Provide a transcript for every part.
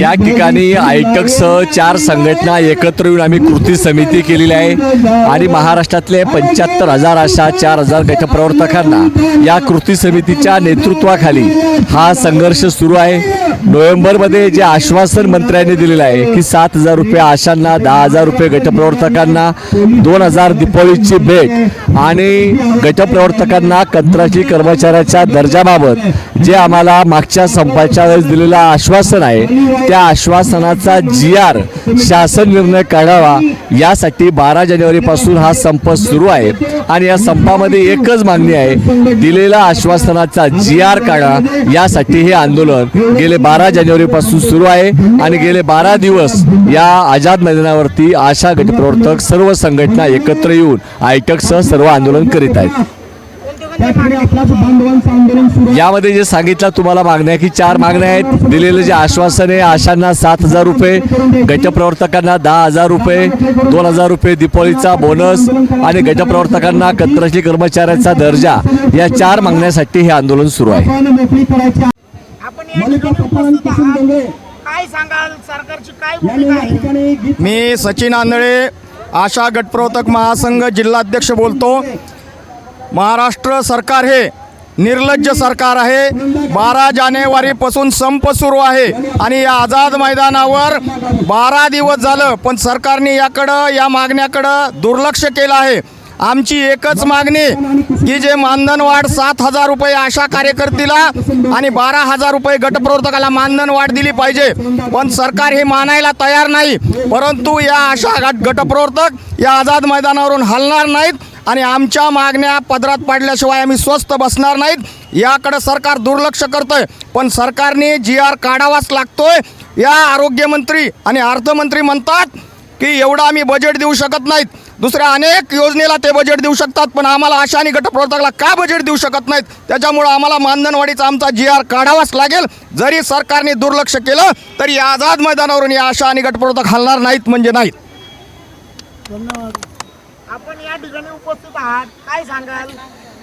या ठिकाणी आयटकसह चार संघटना एकत्र येऊन आम्ही कृती समिती केलेली आहे. आणि महाराष्ट्रातले पंच्याहत्तर हजार अशा चार हजार गटप्रवर्तकांना या कृती समितीच्या नेतृत्वाखाली हा संघर्ष सुरू आहे. नोव्हेंबरमध्ये जे आश्वासन मंत्र्यांनी दिलेलं आहे की सात हजार रुपये आशांना दहा हजार रुपये गटप्रवर्तकांना दोन हजार दीपावलीची भेट आणि गटप्रवर्तकांना कंत्राटी कर्मचाऱ्याच्या दर्जाबाबत जे आम्हाला मागच्या संपाच्या वेळेस दिलेलं आश्वासन आहे त्या आश्वासनाचा जी आर शासन निर्णय काढावा यासाठी बारा जानेवारीपासून हा संप सुरू आहे. आणि या संपामध्ये एकच मागणी आहे. दिलेल्या आश्वासनाचा जी आर काढा यासाठी हे आंदोलन गेले बारा जानेवारीपासून सुरू आहे. आणि गेले बारा दिवस या आझाद मैदानावरती आशा गटप्रवर्तक सर्व संघटना एकत्र येऊन आयटकसह सर्व आंदोलन करीत आहेत त्याकडे आपल्याच बांधवांचं आंदोलन सुरू यामध्ये जे सांगितलं तुम्हाला मागण्या की चार मागण्या आहेत. दिलेलं जे आश्वासन आहे आशांना सात हजार रुपये गटप्रवर्तकांना दहा हजार रुपये दोन हजार रुपये दीपावलीचा बोनस आणि गटप्रवर्तकांना कंत्राटी कर्मचाऱ्याचा दर्जा. या चार मागण्यासाठी हे आंदोलन सुरू आहे. मी सचिन आंधळे आशा गटप्रवर्तक महासंघ जिल्हाध्यक्ष बोलतो. महाराष्ट्र सरकार हे निर्लज्ज सरकार आहे. बारा जानेवारीपासून संप सुरू आहे. आणि या आझाद मैदानावर बारा दिवस झालं पण सरकारने याकडं या मागण्याकडं दुर्लक्ष केलं आहे. आमची एकच मागणी की जे मानधन वाढ सात हजार रुपये आशा कार्यकर्तीला आणि बारा हजार रुपये गटप्रवर्तकाला मानधन वाढ दिली पाहिजे. पण सरकार हे मानायला तयार नाही परंतु या आशा गटप्रवर्तक या आझाद मैदानावरून हलणार नाहीत. आणि आमच्या मागण्या पदरात पाडल्याशिवाय आम्ही स्वस्त बसणार नाहीत. याकडं सरकार दुर्लक्ष करतंय. पण सरकारने जी आर काढावाच लागतोय. या आरोग्यमंत्री आणि अर्थमंत्री म्हणतात की एवढं आम्ही बजेट देऊ शकत नाहीत. दुसऱ्या अनेक योजनेला ते बजेट देऊ शकतात पण आम्हाला आशा आणि गटप्रवर्तकाला का बजेट देऊ शकत नाहीत? त्याच्यामुळं आम्हाला मानधनवाढीचा आमचा जी आर काढावाच लागेल. जरी सरकारने दुर्लक्ष केलं तरी आझाद मैदानावरून या आशा आणि गटप्रवर्तक हलणार नाहीत म्हणजे नाहीत. धन्यवाद. या ठिकाणी उपस्थित आहात. काय सांगाल?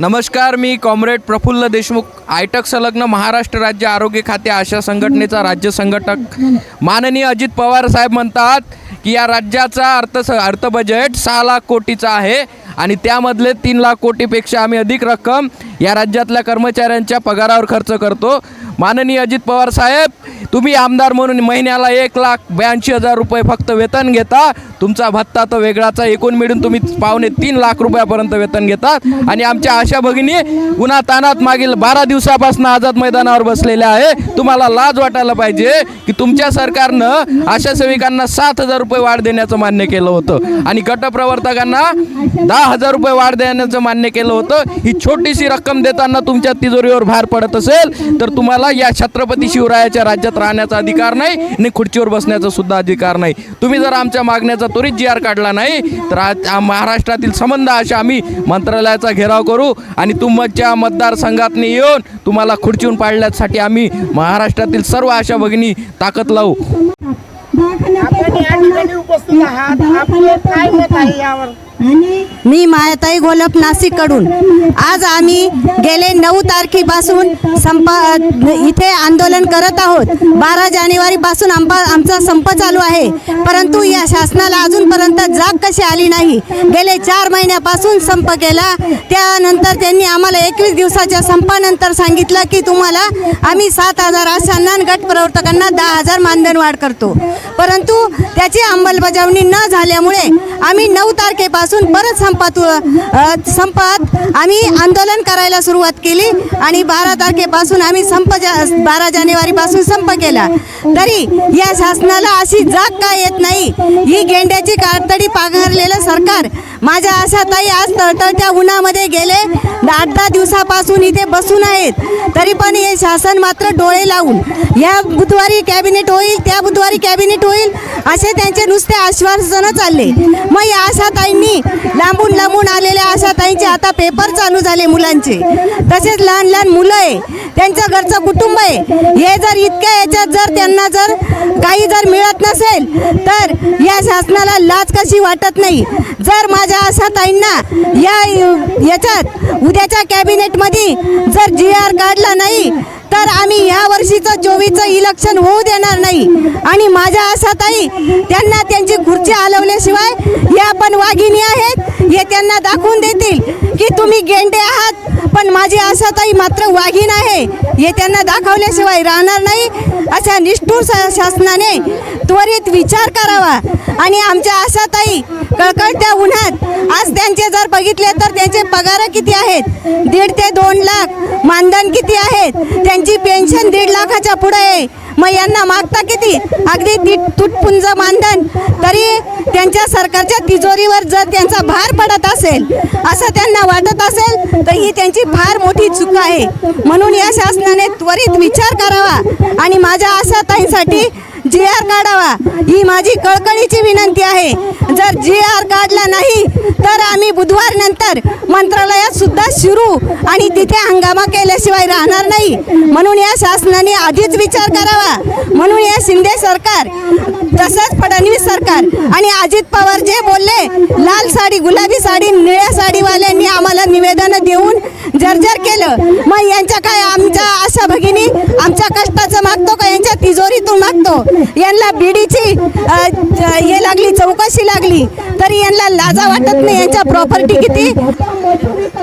नमस्कार मी कॉम्रेड प्रफुल्ल देशमुख आयटक संलग्न महाराष्ट्र राज्य आरोग्य खाते आशा संघटनेचा राज्य संघटक. माननीय अजित पवार साहेब म्हणतात की या राज्याचा अर्थ अर्थ बजेट सहा लाख कोटीचा आहे आणि त्यामधले तीन लाख कोटीपेक्षा आम्ही अधिक रक्कम या राज्यातल्या कर्मचाऱ्यांच्या पगारावर खर्च करतो. माननीय अजित पवार साहेब तुम्ही आमदार म्हणून महिन्याला एक लाख ब्याऐंशी हजार रुपये फक्त वेतन घेता. तुमचा भत्ता तर वेगळाचा एकूण मिळून तुम्ही पावणे तीन लाख रुपयापर्यंत वेतन घेतात आणि आमच्या आशा भगिनी उन्हा तानात मागील बारा दिवसापासून आझाद मैदानावर बसलेल्या आहे. तुम्हाला लाज वाटायला पाहिजे की तुमच्या सरकारनं आशा सेविकांना सात हजार रुपये वाढ देण्याचं मान्य केलं होतं. आणि गटप्रवर्तकांना दहा हजार रुपये वाढ देण्याचं मान्य केलं होतं. ही छोटीशी रक्कम देताना तुमच्या तिजोरीवर भार पडत असेल तर तुम्हाला या छत्रपती शिवरायाच्या राज्यात राहण्याचा अधिकार नाही आणि खुर्चीवर बसण्याचा सुद्धा अधिकार नाही. तुम्ही जर आमच्या मागण्याचा त्वरित जी आर काढला नाही तर आज महाराष्ट्रातील संबंध अशा आम्ही मंत्रालयाचा घेराव करू आणि तुमच्या मतदारसंघातनी येऊन तुम्हाला खुर्चीहून पाडण्यासाठी आम्ही महाराष्ट्रातील सर्व आशा भगिनी ताकद लावू. आपण या ठिकाणी उपस्थित आहात. आपले काय मत आहे यावर? मी मायाताई गोलप नाशिककडून. आज आम्ही गेले नऊ तारखेपासून संप इथे आंदोलन करत आहोत. बारा जानेवारीपासून आंबा आमचा संप चालू आहे. परंतु या शासनाला अजूनपर्यंत जाग कशी आली नाही? गेले चार महिन्यापासून संप केला. त्यानंतर त्यांनी आम्हाला एकवीस दिवसाच्या संपानंतर सांगितलं की तुम्हाला आम्ही सात हजार आशांना गट प्रवर्तकांना दहा हजार मानधन वाढ करतो. परंतु त्याची अंमलबजावणी न झाल्यामुळे आम्ही नऊ तारखेपासून परत संपात संपात आम्ही आंदोलन करायला सुरुवात केली आणि बारा तारखेपासून आम्ही संप जा बारा जानेवारीपासून संप केला. तरी या शासनाला अशी जाग का येत नाही? ही गेंड्याची कातडी पाघरलेलं सरकार. माझ्या आशाताई आज तळतळत्या उन्हामध्ये गेले. आठ दहा दिवसापासून इथे बसून आहेत. तरी पण हे शासन मात्र डोळे लावून या बुधवारी कॅबिनेट होईल त्या बुधवारी कॅबिनेट होईल असे त्यांचे नुसते आश्वासनं चालले. मग या आशाताईंनी नाही लांबून लांबून आलेल्या आशाताईंचे आता पेपर चालू झाले मुलांचे. तसेच लहान लहान मुलं आहे त्यांचं घरचं कुटुंब आहे. हे जर इतक्या याच्यात जर त्यांना जर काही जर मिळत नसेल तर या शासनाला लाज कशी वाटत नाही? जर माझ्या आशाताईंना या याच्यात उद्याच्या कॅबिनेटमध्ये जर जी आर काढला नाही तर आम्ही ह्या वर्षीचं चोवीसचं इलेक्शन होऊ देणार नाही. आणि माझ्या आशाताई त्यांना त्यांची खुर्ची हलवल्याशिवाय या पण वाघिणी आहेत हे त्यांना दाखवून देतील की तुम्ही गेंडे आहात. पण माझी आशाताई मात्र वाघीण आहे हे त्यांना दाखवल्याशिवाय राहणार नाही. अशा निष्ठूर शा- शासनाने त्वरित विचार करावा. आणि आमच्या आशाताई कळकळत्या उन्हात आज त्यांचे जर बघितले तर त्यांचे पगार किती आहेत? दीड ते दोन लाख मानधन किती आहेत? त्यां पेन्शन दीड लाखाच्या पुढे आहे. मग यांना मागता किती? अगदी तुटपुंज मानधन. तरी त्यांच्या सरकारच्या तिजोरीवर जर त्यांचा भार पडत असेल असं त्यांना वाटत असेल तर ही त्यांची फार मोठी चूक आहे. म्हणून या शासनाने त्वरित विचार करावा. आणि माझ्या आशाताईंसाठी जी आर काढावा. ही माझी कळकळीची विनंती आहे. जर जी आर काढला नाही तर आम्ही बुधवार नंतर मंत्रालयात सुद्धा शिरू आणि तिथे हंगामा केल्याशिवाय राहणार नाही. म्हणून या शासनाने आधीच विचार करावा. म्हणून या शिंदे सरकार तसंच फडणवीस सरकार आणि अजित पवार जे बोलले लाल साडी गुलाबी साडी निळ्या साडीवाल्यांनी आम्हाला निवेदन देऊन जर्जर केलं. मग यांच्या काय तिजोरीतून यांना बीडीची हे लागली चौकशी लागली. तरी यांना लाजा वाटत नाही यांच्या प्रॉपर्टी किती?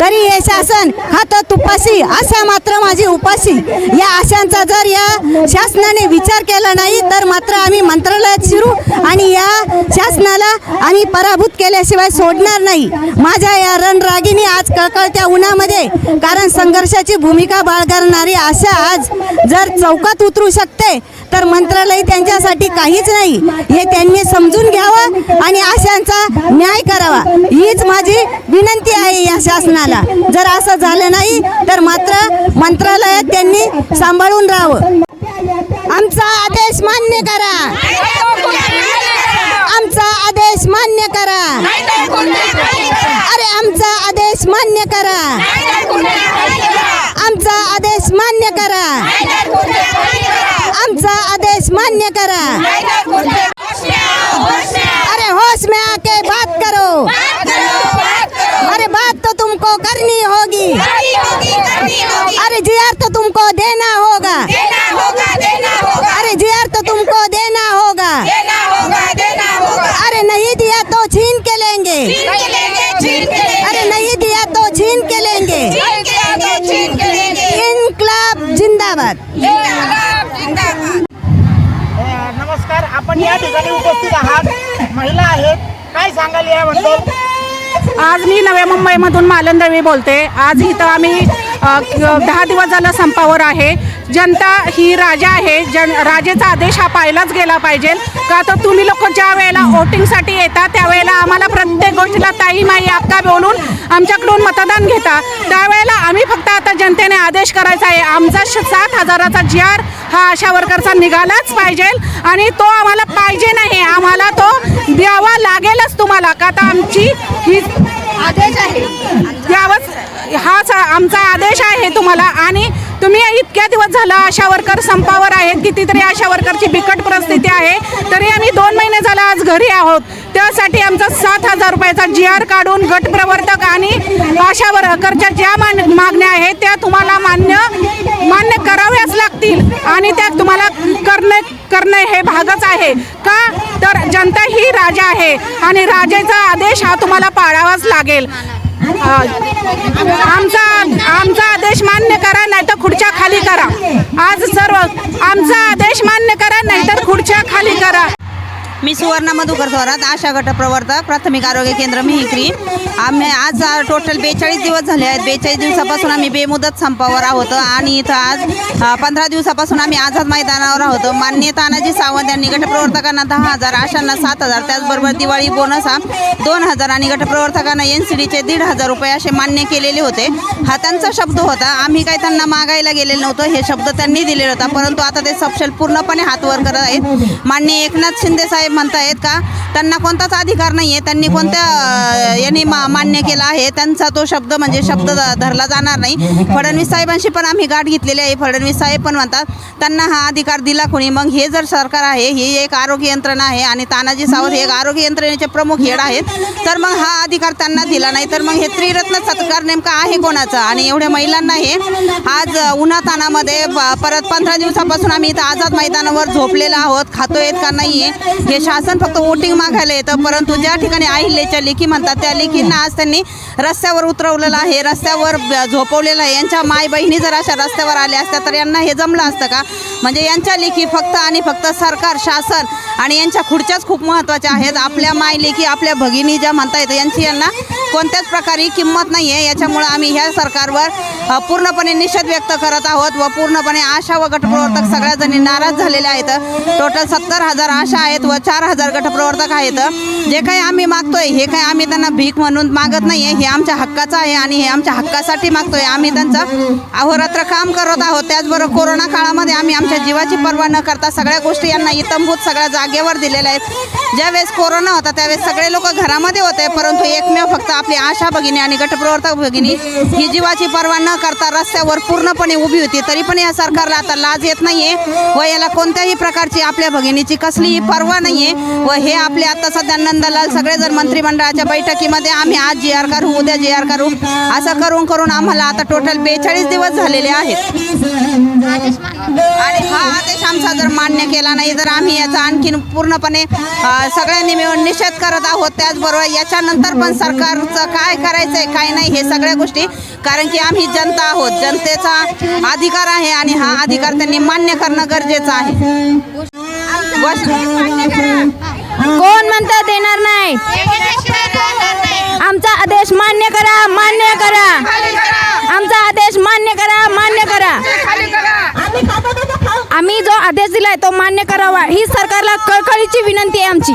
तरी हे शासन हात तुपाशी आशा मात्र माझी उपाशी. या आशांचा जर या शासनाने विचार केला नाही तर मात्र आम्ही मंत्रालयात शिरू आणि या शासनाला आम्ही पराभूत केल्याशिवाय सोडणार नाही. माझ्या या रणरागिनी आज कळकळत्या उन्हामध्ये कारण संघर्षाची भूमिका बाळगणारी आशा आज जर चौकात उतरू शकते तर मंत्रालय त्यांच्यासाठी काहीच नाही. हे त्यांनी समजून घ्यावं आणि आशांचा न्याय करावा. हीच माझी विनंती आहे या शासनाला. जर असं झालं नाही तर मात्र मंत्रालयात त्यांनी सांभाळून राहावं. आमचा आदेश मान्य करा. आमचा आदेश मान्य करा. अरे आमचा आदेश मान्य करा. आमचा आदेश मान्य करा. आमचा आदेश मान्य करा. आपण या ठिकाणी उपस्थित आहात. महिला आहेत काय सांगाल याबद्दल? आज मी नव्या मुंबईमधून मालंदवी बोलते. आज इथं आम्ही दहा दिवस झालं संपावर आहे. जनता ही राजा आहे. जन राजेचा आदेश हा पाहिलाच गेला पाहिजे. का तर तुम्ही लोक ज्या वेळेला वोटिंगसाठी येता त्यावेळेला आम्हाला प्रत्येक गोष्टीला ताई माई आपका बोलून आमच्याकडून मतदान घेता. त्यावेळेला आम्ही फक्त आता जनतेने आदेश करायचा आहे. आमचा सात हजाराचा जी आर हा आशा वर्करचा निघालाच पाहिजे. आणि तो आम्हाला पाहिजे नाही. आम्हाला तो द्यावा लागेलच तुम्हाला. का तर आमची ही आदेश आहे. द्यावंच हाच आमचा आदेश आहे तुम्हाला. आणि तुम्ही इतक्या दिवस झालं आशा वर्कर संपावर आहेत कितीतरी आशा वर्करची बिकट परिस्थिती आहे. तरी आम्ही दोन महिने झाला आज घरी आहोत. त्यासाठी आमचा सात हजार रुपयाचा जी आर काढून गट प्रवर्तक आणि आशा वर्करच्या ज्या मान मागण्या आहेत त्या तुम्हाला मान्य मान्य कराव्याच लागतील. आणि त्या तुम्हाला करणे करणे हे भागच आहे. का? तर जनता ही राजा आहे. आणि राजेचा आदेश हा तुम्हाला पाळावाच लागेल. आमचा आमचा आदेश मान्य करा नाहीतर खुर्च्या खाली करा. आज सर्व आमचा आदेश मान्य करा नाहीतर खुर्च्या खाली करा. मी सुवर्णा मधुकर थोरात आशा गट प्रवर्तक प्राथमिक आरोग्य केंद्र मिहिकरी. आम्ही आज टोटल बेचाळीस दिवस झाले आहेत. बेचाळीस दिवसापासून आम्ही बेमुदत संपावर आहोत. आणि इथं आज पंधरा दिवसापासून आम्ही आझाद मैदानावर आहोत. मान्य तानाजी सावंत यांनी गटप्रवर्तकांना दहा हजार आशांना सात हजार त्याचबरोबर दिवाळी बोनस हा दोन हजार आणि गटप्रवर्तकांना एन सी डीचे दीड हजार रुपये असे मान्य केलेले होते. हा त्यांचा शब्द होता. आम्ही काही त्यांना मागायला गेलेलो नव्हतो. हे शब्द त्यांनी दिलेला होता. परंतु आता ते सपशेल पूर्णपणे हातवर करत आहेत. माननीय एकनाथ शिंदे साहेब म्हणतायत का? त्यांना कोणताच अधिकार नाही आहे त्यांनी कोणत्या यांनी मा मान्य केला आहे? त्यांचा तो शब्द म्हणजे शब्द धरला जाणार नाही. फडणवीस साहेबांशी पण आम्ही गाठ घेतलेली आहे. फडणवीस साहेब पण म्हणतात त्यांना हा अधिकार दिला कोणी? मग हे जर सरकार आहे ही एक आरोग्य यंत्रणा आहे आणि तानाजी सावंत हे एक आरोग्य यंत्रणेचे प्रमुख हेड आहेत तर मग हा अधिकार त्यांना दिला नाही. तर मग हे त्रिरत्न सत्कार नेमका आहे कोणाचा? आणि एवढ्या महिलांना हे आज उन्हातानामध्ये परत पंधरा दिवसापासून आम्ही इथं आझाद मैदानावर झोपलेलो आहोत. खातोय का नाही आहे हे म्हणजे शासन फक्त वोटिंग मागायला येतं परंतु ज्या ठिकाणी अहिल्याच्या लेखी म्हणतात त्या लेखींना आज त्यांनी रस्त्यावर उतरवलेलं आहे. रस्त्यावर झोपवलेलं आहे. यांच्या माय बहिणी जर अशा रस्त्यावर आल्या असत्या तर यांना हे जमलं असतं का? म्हणजे यांच्या लेखी फक्त आणि फक्त सरकार शासन आणि यांच्या खुर्च्याच खूप महत्त्वाच्या आहेत. आपल्या माय लेखी आपल्या भगिनी ज्या म्हणता येतं यांची यांना कोणत्याच प्रकारे किंमत नाही आहे. याच्यामुळं आम्ही ह्या सरकारवर पूर्णपणे निषेध व्यक्त करत आहोत व पूर्णपणे आशा व गटप्रवर्तक सगळ्या जणी नाराज झालेल्या आहेत. टोटल सत्तर हजार आशा आहेत व चार हजार गटप्रवर्तक आहेत. जे काही आम्ही मागतोय हे काही आम्ही त्यांना भीक म्हणून मागत नाही आहे हे आमच्या हक्काचं आहे आणि हे आमच्या हक्कासाठी मागतोय. आम्ही त्यांचं अहोरात्र काम करत आहोत. त्याचबरोबर कोरोना काळामध्ये आम्ही आमच्या जीवाची पर्वा न करता सगळ्या गोष्टी यांना इतंभूत सगळ्या जागेवर दिलेल्या आहेत. ज्यावेळेस कोरोना होता त्यावेळेस सगळे लोक घरामध्ये होते परंतु एकमेव फक्त आपली आशा भगिनी आणि गटप्रवर्तक भगिनी ही जीवाची पर्वा न करता रस्त्यावर पूर्णपणे उभी होती. तरी पण या सरकारला आता लाज येत नाहीये व याला कोणत्याही प्रकारची आपल्या भगिनीची कसलीही पर्वा नाही नाहीये. व हे आपले आता सध्या नंदलाल सगळेजण मंत्रिमंडळाच्या बैठकीमध्ये आम्ही आज जी आर करू उद्या जी आर करू असं करून करून आम्हाला आता टोटल बेचाळीस दिवस झालेले आहेत. आणि हा आदेश आमचा जर मान्य केला नाही तर आम्ही याचा आणखीन पूर्णपणे सगळ्यांनी मिळून निषेध करत आहोत. त्याचबरोबर याच्यानंतर पण सरकारचं काय करायचं आहे काय नाही हे सगळ्या गोष्टी कारण की आम्ही जनता आहोत. जनतेचा अधिकार आहे आणि हा अधिकार त्यांनी मान्य करणं गरजेचं आहे. कोण म्हणता देणार नाही? आमचा आदेश मान्य करा मान्य करा. आमचा आदेश मान्य करा मान्य करा. आम्ही जो आदेश दिलाय तो मान्य करावा. ही सरकारला कळकळीची विनंती आहे आमची.